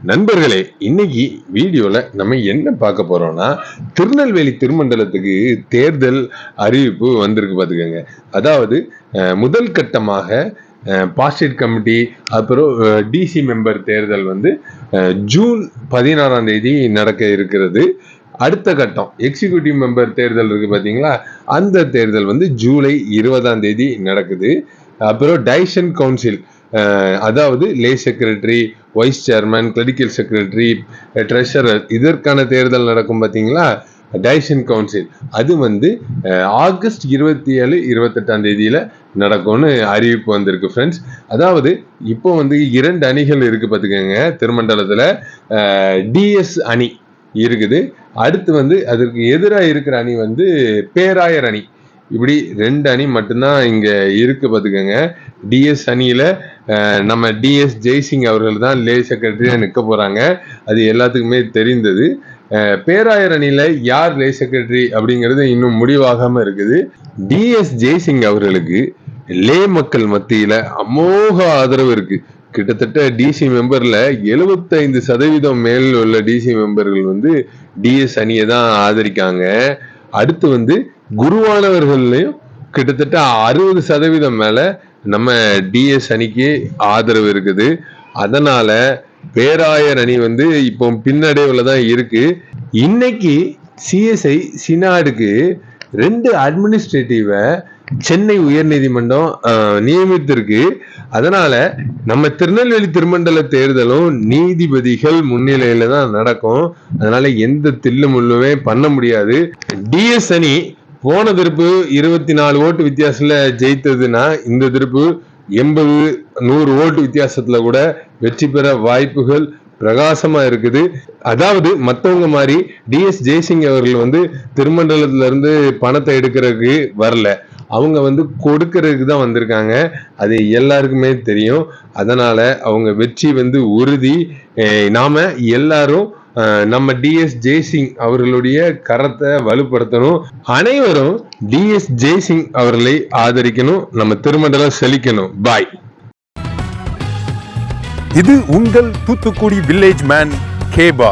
நண்பர்களே இன்னைக்கு வீடியோல நம்ம என்ன பார்க்க போறோம்னா திருநெல்வேலி திருமண்டலத்துக்கு தேர்தல் அறிவிப்பு வந்திருக்கு பார்த்துக்கோங்க அதாவது அஹ், முதல் கட்டமாக பாஸ்டேட் கமிட்டி அப்புறம் டிசி மெம்பர் தேர்தல் வந்து அஹ், ஜூன் பதினாறாம் தேதி நடக்க இருக்கிறது. அடுத்த கட்டம் எக்ஸிக்யூட்டிவ் மெம்பர் தேர்தல் இருக்கு பாத்தீங்களா? அந்த தேர்தல் வந்து ஜூலை இருபதாம் தேதி நடக்குது. அப்புறம் டைஷன் கவுன்சில் அதாவது lay secretary vice chairman clerical secretary treasurer இதற்கான தேர்தல் நடக்கும் பார்த்தீங்களா? டைசன் கவுன்சில் அது வந்து ஆகஸ்ட் இருபத்தி ஏழு இருபத்தெட்டாம் தேதியில் நடக்கும்னு அறிவிப்பு வந்திருக்கு ஃப்ரெண்ட்ஸ் அதாவது இப்போ வந்து இரண்டு அணிகள் இருக்கு பார்த்துக்கோங்க திருமண்டலத்தில். டிஎஸ் அணி இருக்குது. அடுத்து வந்து அதற்கு எதிராக இருக்கிற அணி வந்து பேராயர் அணி. இப்படி ரெண்டு அணி மட்டும்தான் இங்க இருக்கு பார்த்துக்கோங்க டிஎஸ் அணியில நம்ம டிஎஸ் ஜெய்சிங் அவர்கள் தான் லே செக்ரட்டரியா நிற்க போறாங்க. அது எல்லாத்துக்குமே தெரிந்தது. பேராயர் அணியில யார் லே செக்ரட்டரி அப்படிங்கிறது இன்னும் முடிவாகாம இருக்குது. டிஎஸ் ஜெய்சிங் அவர்களுக்கு லே மக்கள் மத்தியில அமோக ஆதரவு இருக்கு. கிட்டத்தட்ட டிசி மெம்பர்ல 75% சதவீதம் மேல் உள்ள டிசி மெம்பர்கள் வந்து டிஎஸ் அணியை தான் ஆதரிக்காங்க. அடுத்து வந்து குருவானவர்கள்லையும் கிட்டத்தட்ட அறுபது சதவீதம் மேல நம்ம டிஎஸ் அணிக்கு ஆதரவு இருக்குது. அதனால பேராயர் அணி வந்து இப்போ பின்னடைவுல தான் இருக்கு. இன்னைக்கு சிஎஸ்ஐ சினாடுக்கு ரெண்டு அட்மினிஸ்ட்ரேட்டிவை சென்னை உயர்நீதிமன்றம் நியமித்திருக்கு. அதனால நம்ம திருநெல்வேலி திருமண்டல தேர்தலும் நீதிபதிகள் முன்னிலையில தான் நடக்கும். அதனால எந்த தில்லு முள்ளுமே பண்ண முடியாது. டிஎஸ் அணி போன திருப்பு இருபத்தி நாலு ஓட்டு வித்தியாசத்துல ஜெயித்ததுன்னா இந்த திருப்பு எண்பது நூறு ஓட்டு வித்தியாசத்துல கூட வெற்றி பெற வாய்ப்புகள் பிரகாசமா இருக்குது. அதாவது மற்றவங்க மாதிரி டிஎஸ் ஜெய்சிங் அவர்கள் வந்து திருமண்டலத்துல இருந்து பணத்தை எடுக்கிறதுக்கு வரல. அவங்க வந்து கொடுக்கறதுக்கு தான் வந்திருக்காங்க. அது எல்லாருக்குமே தெரியும். அதனால அவங்க வெற்றி வந்து உறுதி. நாம எல்லாரும் நம்ம டிஎஸ் ஜெய்சிங் அவர்களுடைய கரத்தை வலுப்படுத்தணும். அனைவரும் டிஎஸ் ஜெய்சிங் அவர்களை ஆதரிக்கணும் நம்ம திருமண்டலம் செழிக்கணும். பாய் இது உங்கள் தூத்துக்குடி வில்லேஜ் மேன் கேபா.